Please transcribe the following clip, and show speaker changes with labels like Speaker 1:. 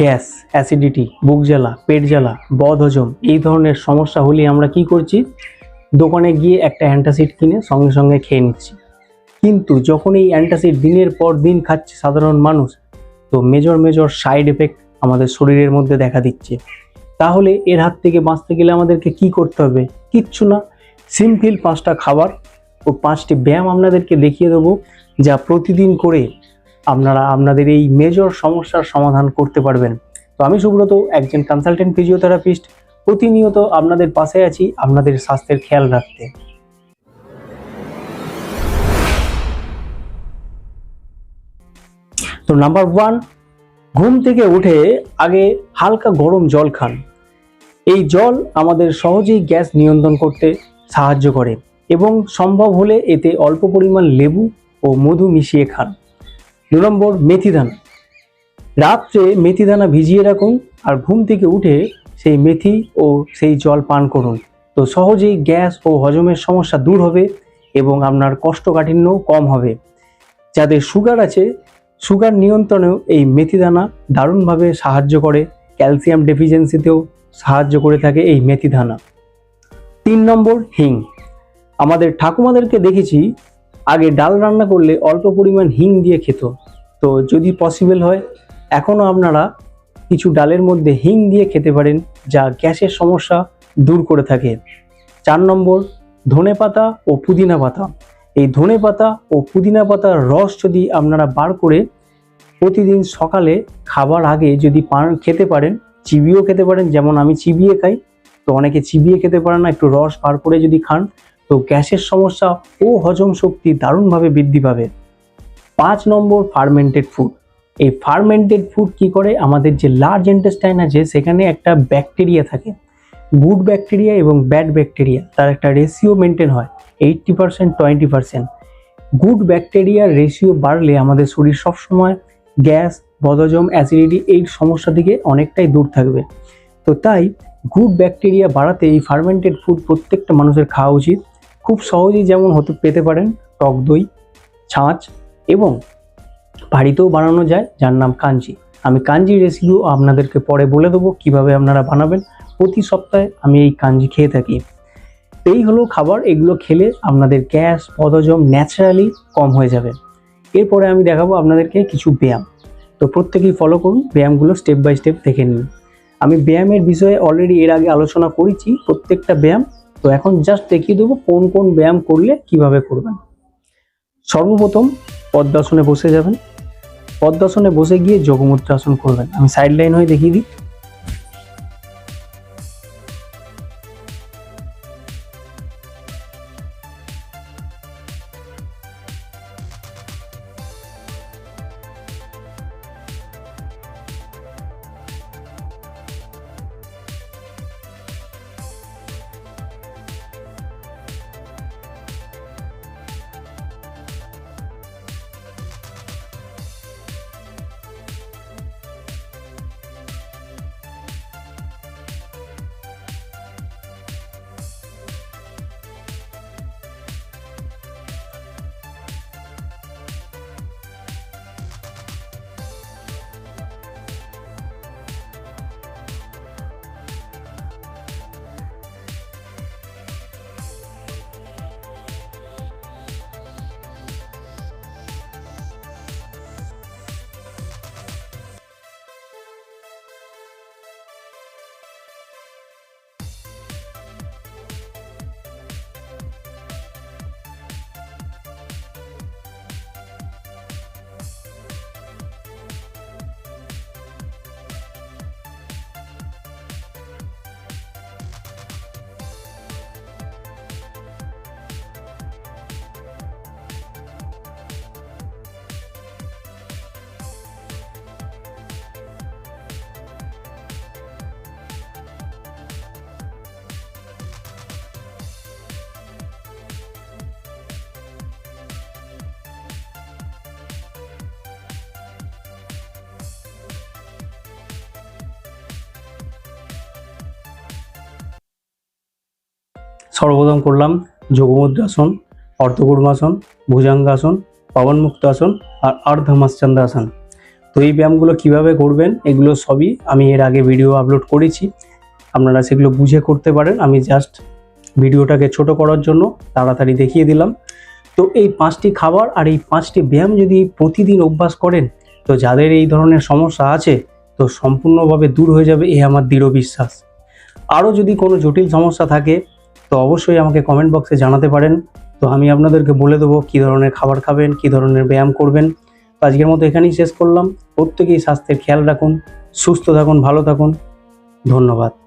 Speaker 1: Gas, acidity, বুক জ্বালা, পেট জ্বালা বদহজম এই ধরনের সমস্যা হলে আমরা কি করছি? দোকানে গিয়ে একটা অ্যান্টাসিড কিনে সঙ্গে সঙ্গে খেয়ে নিচ্ছি। কিন্তু যখন এই অ্যান্টাসিড দিনের পর দিন খাচ্ছে সাধারণ মানুষ, তো মেজর মেজর সাইড এফেক্ট আমাদের শরীরের মধ্যে দেখা দিচ্ছে। তাহলে এর হাত থেকে বাঁচতে গেলে আমাদেরকে কি করতে হবে? কিচ্ছু না। সিম্পল পাঁচটা খাবার ও পাঁচটি ব্যায়াম আপনাদেরকে দেখিয়ে দেবো, যা প্রতিদিন করে আপনারা, আপনাদের এই মেজর সমস্যার সমাধান করতে পারবেন। তো আমি সুব্রত, একজন কনসালটেন্ট ফিজিওথেরাপিস্ট প্রতিনিয়ত আপনাদের পাশে আছি আপনাদের স্বাস্থ্যের খেয়াল রাখতে। তো নাম্বার ওয়ান ঘুম থেকে উঠে আগে হালকা গরম জল খান। এই জল আমাদের সহজেই গ্যাস নিয়ন্ত্রণ করতে সাহায্য করে এবং সম্ভব হলে এতে অল্প পরিমাণ লেবু ও মধু মিশিয়ে খান। দু নম্বর মেথিদানা। রাত্রে মেথিদানা ভিজিয়ে রাখুন আর ঘুম থেকে উঠে সেই মেথি ও সেই জল পান করুন। তো সহজেই গ্যাস ও হজমের সমস্যা দূর হবে এবং আপনার কষ্টকাঠিন্যও কম হবে। যাদের সুগার আছে, সুগার নিয়ন্ত্রণেও এই মেথিদানা দারুণভাবে সাহায্য করে। ক্যালসিয়াম ডেফিসিয়েন্সিতেও সাহায্য করে থাকে এই মেথিদানা। তিন নম্বর হিং। আমাদের ঠাকুমাদেরকে দেখেছি আগে ডাল রান্না করলে অল্প পরিমাণ হিং দিয়ে খেত। তো যদি পসিবল হয়, এখনও আপনারা কিছু ডালের মধ্যে হিং দিয়ে খেতে পারেন, যা গ্যাসের সমস্যা দূর করে থাকে। চার নম্বর, ধনে পাতা ও পুদিনা পাতা। এই ধনে পাতা ও পুদিনা পাতার রস যদি আপনারা বার করে প্রতিদিন সকালে খাবার আগে যদি পান, খেতে পারেন, চিবিয়েও খেতে পারেন, যেমন আমি চিবিয়ে খাই, তো অনেকে চিবিয়ে খেতে পারে না, একটু রস বার করে যদি খান তো গ্যাসের সমস্যা ও হজম শক্তি দারুণভাবে বৃদ্ধি পাবে। পাঁচ নম্বর ফার্মেন্টেড ফুড এই ফার্মেন্টেড ফুড কি করে? আমাদের যে লার্জ ইন্টেস্টাইন আছে, সেখানে একটা ব্যাকটেরিয়া থাকে। গুড ব্যাকটেরিয়া এবং ব্যাড ব্যাকটেরিয়া তার একটা রেশিও মেনটেন হয়। Eighty percent twenty percent good ব্যাকটেরিয়ার রেশিও বাড়লে আমাদের শরীর সবসময় গ্যাস বদজম অ্যাসিডিটি এই সমস্যা থেকে অনেকটাই দূর থাকবে। তো তাই গুড ব্যাকটেরিয়া বাড়াতে এই ফার্মেন্টেড ফুড প্রত্যেকটা মানুষের খাওয়া উচিত। খুব সহজেই যেমন হতে, পেতে পারেন টক দই, ছাঁচ এবং বাড়িতেও বানানো যায়, যার নাম কাঞ্জি আমি কাঞ্জি রেসিপিও আপনাদেরকে পরে বলে দেবো কীভাবে আপনারা বানাবেন। প্রতি সপ্তাহে আমি এই কাঞ্জি খেয়ে থাকি। এই হলো খাবার, এগুলো খেলে আপনাদের গ্যাস বদহজম ন্যাচারালি কম হয়ে যাবে। এরপরে আমি দেখাবো আপনাদেরকে কিছু ব্যায়াম। তো প্রত্যেকেই ফলো করুন, ব্যায়ামগুলো স্টেপ বাই স্টেপ দেখে নিন। আমি ব্যায়ামের বিষয়ে অলরেডি এর আগে আলোচনা করেছি, প্রত্যেকটা ব্যায়াম তো এখন জাস্ট দেখিয়ে দেবো কোন কোন ব্যায়াম করলে কীভাবে করবেন। সর্বপ্রথম পদ্মাসনে বসে যাবেন। পদ্মাসনে বসে গিয়ে যোগমুদ্রাসন করবেন। আমি সাইড লাইন হয়ে দেখিয়ে দিই। সর্বপ্রথম করলাম যোগমুদ্রাসন, অর্ধকুর্মাসন, ভুজাঙ্গাসন, পবনমুক্তাসন আর অর্ধমাশ্চন্দ্রাসন তো এই ব্যায়ামগুলো কীভাবে করবেন এগুলো সবই আমি এর আগে ভিডিও আপলোড করেছি। আপনারা সেগুলো বুঝে করতে পারেন। আমি জাস্ট ভিডিওটাকে ছোট করার জন্য তাড়াতাড়ি দেখিয়ে দিলাম। তো এই পাঁচটি খাবার আর এই পাঁচটি ব্যায়াম যদি প্রতিদিন অভ্যাস করেন, তো যাদের এই ধরনের সমস্যা আছে, তো সম্পূর্ণভাবে দূর হয়ে যাবে এ আমার দৃঢ় বিশ্বাস। আরও যদি কোনো জটিল সমস্যা থাকে তো অবশ্যই আমাকে কমেন্ট বক্সে জানাতে পারেন। তো আমি আপনাদেরকে বলে দেবো কী ধরনের খাবার খাবেন, কী ধরনের ব্যায়াম করবেন। তো আজকের মতো এখানেই শেষ করলাম। প্রত্যেকেই স্বাস্থ্যের খেয়াল রাখুন, সুস্থ থাকুন, ভালো থাকুন। ধন্যবাদ।